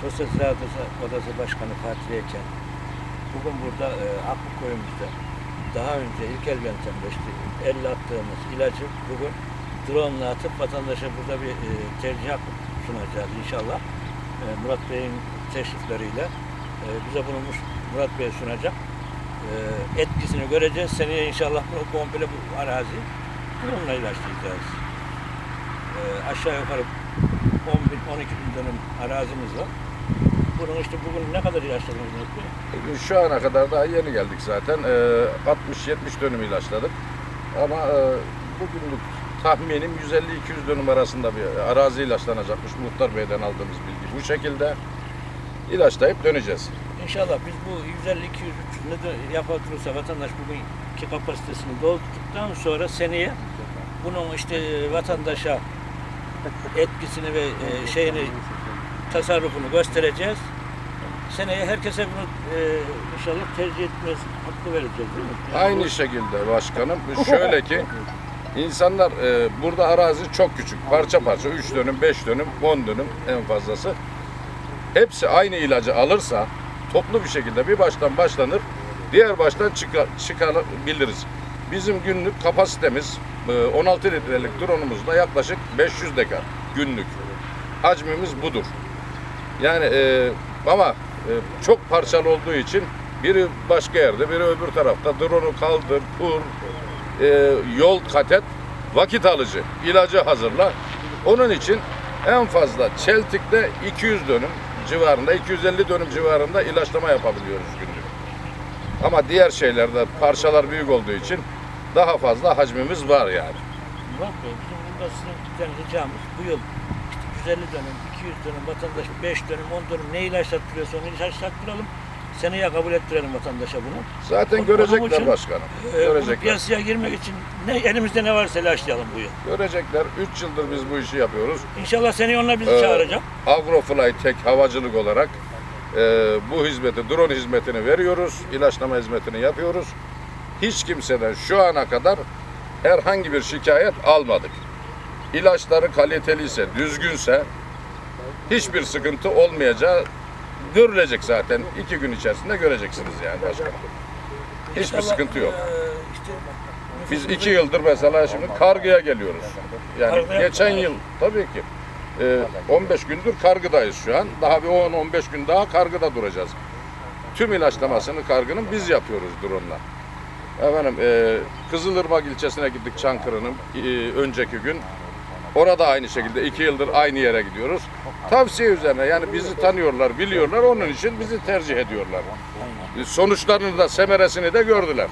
Sosyal Ziraat Odası- Başkanı Fatih Eken bugün burada e, Akbu Köyümüzde daha önce ilkel yöntemle işte elle attığımız ilacı bugün drone ile atıp vatandaşa burada bir e, tercih sunacağız inşallah. E, Murat Bey'in teşrifleriyle e, bize bunu Murat Bey sunacak. E, etkisini göreceğiz. Seneye inşallah bunu komple bu arazi drone ile ilaçlayacağız. E, aşağı yukarı 10 bin, 12 bin dönüm arazimiz var. Bunun işte bugün ne kadar ilaçladınız Bey? Şu ana kadar daha yeni geldik zaten. Ee, 60-70 dönüm ilaçladık. Ama e, bugünlük tahminim 150-200 dönüm arasında bir arazi ilaçlanacakmış. Muhtar Bey'den aldığımız bilgi bu şekilde. ilaçlayıp döneceğiz. İnşallah biz bu 150 200 300 ne de yapabilirse vatandaş bugünkü kapasitesini doldurduktan sonra seneye bunun işte vatandaşa etkisini ve e, şeyini tasarrufunu göstereceğiz. Seneye herkese bunu e, inşallah tercih etmez hakkı vereceğiz değil mi? Yani bu- Aynı şekilde başkanım. Şöyle ki insanlar e, burada arazi çok küçük. Parça parça 3 dönüm, 5 dönüm, 10 dönüm en fazlası. Hepsi aynı ilacı alırsa toplu bir şekilde bir baştan başlanır. Diğer baştan çıkar, çıkarabiliriz. Bizim günlük kapasitemiz e, 16 litrelik drone'umuzda yaklaşık 500 dekar günlük. Hacmimiz budur. Yani e, ama e, çok parçalı olduğu için biri başka yerde, biri öbür tarafta. Drone'u kaldır, kur, e, yol kat et, vakit alıcı. ilacı hazırla. Onun için en fazla Çeltik'te 200 dönüm civarında, 250 dönüm civarında ilaçlama yapabiliyoruz günlük. Ama diğer şeylerde parçalar büyük olduğu için daha fazla hacmimiz var yani. Murat Bey, bizim burada sizden ricamız bu yıl işte 150 dönüm, 200 dönüm vatandaş 5 dönüm, 10 dönüm ne ilaçlattırıyorsa onu ilaçlattıralım. Seneye kabul ettirelim vatandaşa bunu. Zaten görecekler için, başkanım. Bunu Görecekler. piyasaya girmek için ne elimizde ne varsa ilaçlayalım bu yıl. Görecekler. 3 yıldır biz bu işi yapıyoruz. İnşallah seneye onlar bizi Ee, çağıracak. Agrofly tek havacılık olarak e, bu hizmeti, drone hizmetini veriyoruz. ilaçlama hizmetini yapıyoruz. Hiç kimseden şu ana kadar herhangi bir şikayet almadık. İlaçları kaliteliyse, düzgünse hiçbir sıkıntı olmayacağı görülecek zaten. iki gün içerisinde göreceksiniz yani başkanım. Hiçbir sıkıntı yok. işte Biz iki yıldır mesela şimdi kargıya geliyoruz. Yani geçen yıl tabii ki e, 15 gündür kargıdayız şu an. Daha bir 10-15 gün daha kargıda duracağız. Tüm ilaçlamasını kargının biz yapıyoruz drone'la. Efendim e, Kızılırmak ilçesine gittik Çankırı'nın e, önceki gün. Orada aynı şekilde iki yıldır aynı yere gidiyoruz. Tavsiye üzerine yani bizi tanıyorlar, biliyorlar. Onun için bizi tercih ediyorlar. Sonuçlarını da, semeresini de gördüler.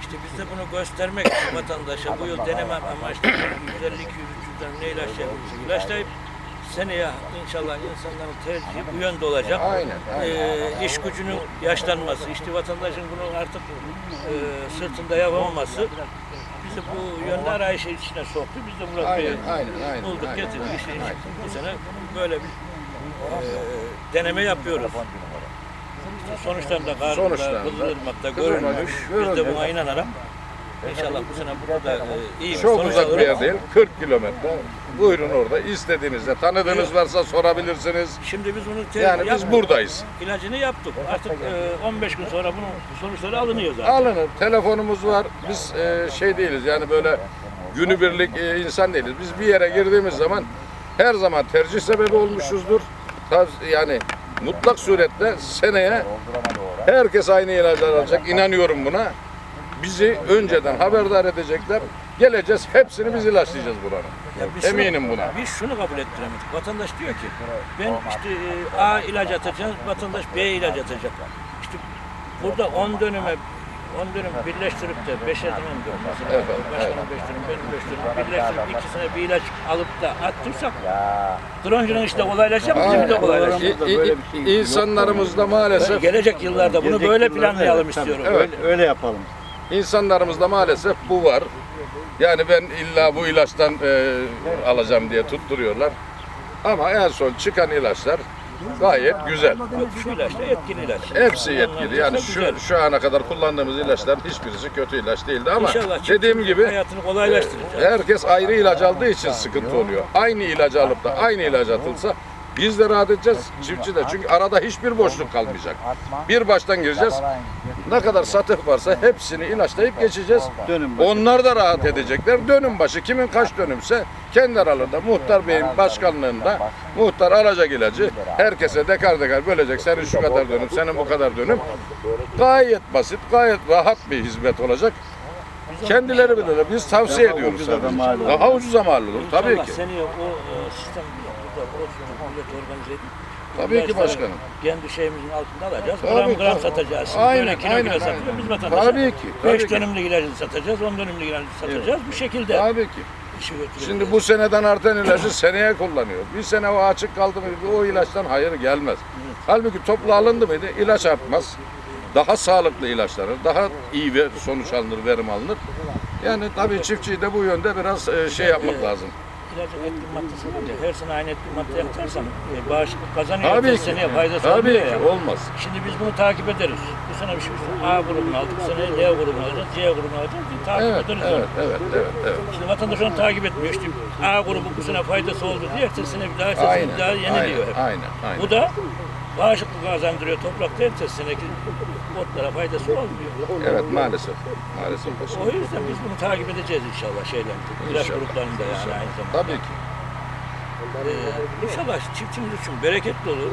İşte biz de bunu göstermek için vatandaşa bu yıl deneme amaçlı 150 200 300'den ne ilaç yapıyoruz ilaçlayıp seneye inşallah insanların tercihi bu yönde olacak. Aynen, aynen. Ee, iş gücünün yaşlanması, işte vatandaşın bunu artık e, sırtında yapamaması bizi bu yönde arayış içine soktu. Biz de Murat Bey'i Aynen, aynen, aynen, bulduk, aynen, getirdik. aynen, İşte aynen. bu sene böyle bir e, deneme yapıyoruz. İşte sonuçlarında Sonuçlarında, Kızılırmak'ta Kızılırmak'ta görülmüş. Biz de görülmüş. buna inanarak inşallah bu sene burada da e, iyi bir Çok sonuç uzak bir alırız. yer değil. 40 kilometre. Buyurun orada. istediğinizde. Tanıdığınız varsa sorabilirsiniz. Şimdi biz bunu te- Yani biz yaptık. buradayız. İlacını yaptık. Artık e, 15 gün sonra bunun sonuçları alınıyor zaten. Alınır. Telefonumuz var. Biz e, şey değiliz. Yani böyle günübirlik e, insan değiliz. Biz bir yere girdiğimiz zaman her zaman tercih sebebi olmuşuzdur. Tav- Yani mutlak suretle seneye herkes aynı ilacı alacak. İnanıyorum buna. Bizi önceden haberdar edecekler. Geleceğiz. Hepsini biz ilaçlayacağız buranın. Ya biz şunu- Eminim buna. Biz şunu kabul ettiremedik. Vatandaş diyor ki ben işte e, A ilaç atacağım, vatandaş B ilaç atacak. İşte burada 10 dönüme 10 dönüm birleştirip de 5'er dönüm diyor mesela. Efendim, Başkanım 5 dönüm, benim 5 dönüm birleştirip ikisine bir ilaç alıp da attırsak droncunun işte kolaylaşacak, bizim de kolaylaşacak. İ- i- i- İnsanlarımızda maalesef Gelecek yıllarda bunu böyle planlayalım istiyorum. Evet. Öyle, öyle yapalım. İnsanlarımızda maalesef bu var. Yani ben illa bu ilaçtan e, alacağım diye tutturuyorlar. Ama en son çıkan ilaçlar gayet güzel. Şu ilaç da etkili ilaç. Hepsi yetkili. Yani şu, şu ana kadar kullandığımız ilaçların hiçbirisi kötü ilaç değildi ama İnşallah dediğim gibi hayatını kolaylaştıracağız. herkes ayrı ilaç aldığı için sıkıntı oluyor. Aynı ilacı alıp da aynı ilaç atılsa Biz de rahat edeceğiz, çiftçi de. Çünkü arada hiçbir boşluk kalmayacak. Bir baştan gireceğiz. Ne kadar satık varsa hepsini ilaçlayıp geçeceğiz. Dönüm başı. Onlar da rahat edecekler. Dönüm başı kimin kaç dönümse kendi aralarında muhtar beyin başkanlığında muhtar alacak ilacı herkese dekar dekar bölecek. Senin şu kadar dönüm, senin bu kadar dönüm. Gayet basit, gayet rahat bir hizmet olacak. Kendileri bilirler. Biz tavsiye ediyoruz. ucuza da sadece. mal olur. Daha ucuza mal olur. Tabii ki. Seneye o e, sistem burada profesyonel millet organize edip Tabii ki başkanım. Kendi şeyimizin altında alacağız. Tabii, gram gram tabii. satacağız. Aynen, Böyle kilo aynen, kilo satıyor. aynen. Biz vatandaşa Tabii ki, tabii 5 ki. dönümlük ilacını satacağız. 10 dönümlük ilacını satacağız. Bu şekilde Tabii ki. Şimdi bu seneden artan ilacı seneye kullanıyor. Bir sene o açık kaldı mıydı o ilaçtan hayır gelmez. Halbuki toplu alındı mıydı ilaç artmaz. Daha sağlıklı ilaçlanır, daha iyi ver, sonuç alınır, verim alınır. Yani tabii çiftçiyi de bu yönde biraz e, şey yapmak lazım. İlacın etkin maddesi ya, her sene aynı etkin madde yaparsan e, bağışıklık kazanıyor. Tabii Tabii ki. seneye faydası Tabii olmuyor ki ya. olmaz. Şimdi biz bunu takip ederiz. Bu sene bir şey A grubunu aldık, bu sene D grubunu alacağız, C grubunu alacağız. Bir takip Evet, ederiz evet, onu. evet, evet, evet. Şimdi vatandaş onu takip etmiyor. İşte A grubu bu sene faydası oldu diye ertesi sene bir daha, ertesi sene Aynen, bir daha yeniliyor hep. aynen, aynen, aynen. Bu da bağışıklık kazandırıyor toprakta ertesi seneki otlara faydası olmuyor. Evet maalesef, maalesef. O yüzden biz bunu takip edeceğiz inşallah şeyler. İlaç gruplarında yani inşallah. aynı zamanda. Tabii ki. Ee, inşallah çiftçimiz için bereketli olur.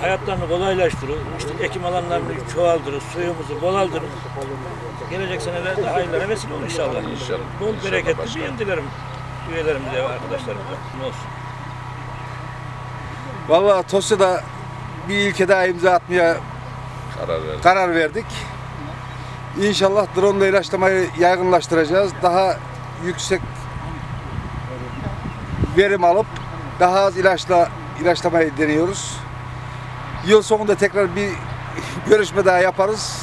Hayatlarını kolaylaştırır. İşte ekim alanlarını çoğaldırır. Suyumuzu bolandırır. Gelecek senelerde hayırlara vesile olur inşallah. İnşallah, Bol inşallah bereketli bir yıl dilerim üyelerimize ve arkadaşlarımıza. Ne olsun. Vallahi Tosya'da bir ilke daha imza atmaya Karar verdim. karar verdik. İnşallah drone ile ilaçlamayı yaygınlaştıracağız. Daha yüksek verim alıp daha az ilaçla ilaçlamayı deniyoruz. Yıl sonunda tekrar bir görüşme daha yaparız.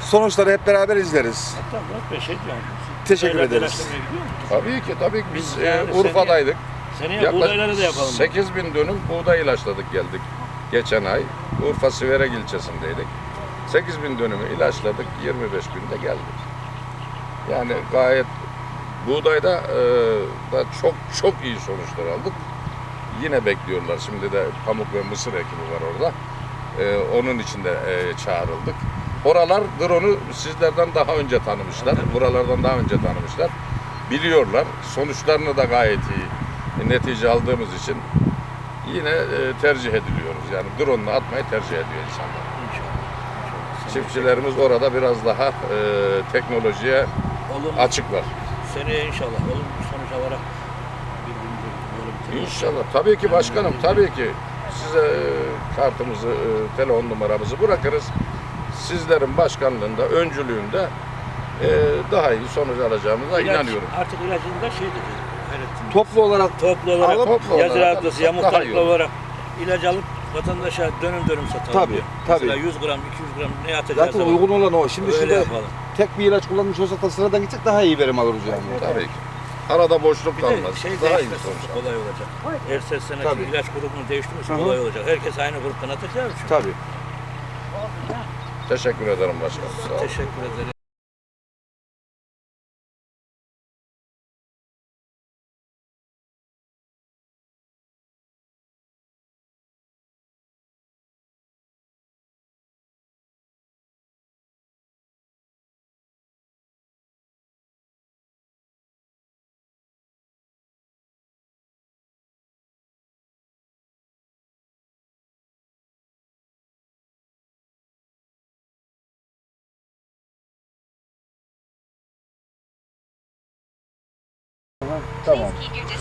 Sonuçları hep beraber izleriz. Hatta Murat Bey şey diyorum. Teşekkür ederiz. telaşlamaya gidiyor musunuz? Tabii ki, tabii ki. Biz e, Yani Urfa'daydık. Seneye buğdayları da yapalım. 8 bin dönüm buğday ilaçladık geldik geçen ay. Urfa Siverek ilçesindeydik. 8 bin dönümü ilaçladık 25 günde geldik. Yani gayet buğdayda e, da çok çok iyi sonuçlar aldık. Yine bekliyorlar. Şimdi de pamuk ve mısır ekimi var orada. E, onun için de e, çağrıldık. Oralar drone'u sizlerden daha önce tanımışlar. Buralardan daha önce tanımışlar. Biliyorlar. Sonuçlarını da gayet iyi netice aldığımız için yine e, tercih ediliyoruz. Yani drone'la atmayı tercih ediyor insanlar. İnşallah. Çiftçilerimiz orada biraz daha e, teknolojiye Olumlu. açıklar. Seneye inşallah olumlu sonuç alarak birbirimizi böyle bitirelim. İnşallah. Tabii ki başkanım, tabii ki. Size e, kartımızı, e, telefon numaramızı bırakırız. Sizlerin başkanlığında, öncülüğünde e, daha iyi sonuç alacağımıza İlaç- inanıyorum. Artık ilacını da şey dedi. Hayrettin. Toplu olarak toplu olarak, Alıp- Toplu yazı olarak rahatlası, ya alırsak daha iyi muhtarlıkla olur. olarak ilaç alıp vatandaşa dönüm dönüm satalım Tabii, diyor. tabii. Mesela 100 gram, 200 gram ne atacağız zaten uygun olan o. Şimdi Öyle şurada yapalım. tek bir ilaç kullanmış olsak da sıradan gitsek daha iyi verim alırız yani. Tabii ki. Arada boşluk Bir kalmaz. şey daha iyi değişmesi sonuç. kolay olacak. Her Tabii. ilaç grubunu değiştirmesi Hı hı. kolay olacak. Herkes aynı gruptan atacağı için. Tabii. Teşekkür ederim başkanım. Sağ olun. Teşekkür ederim. 多分。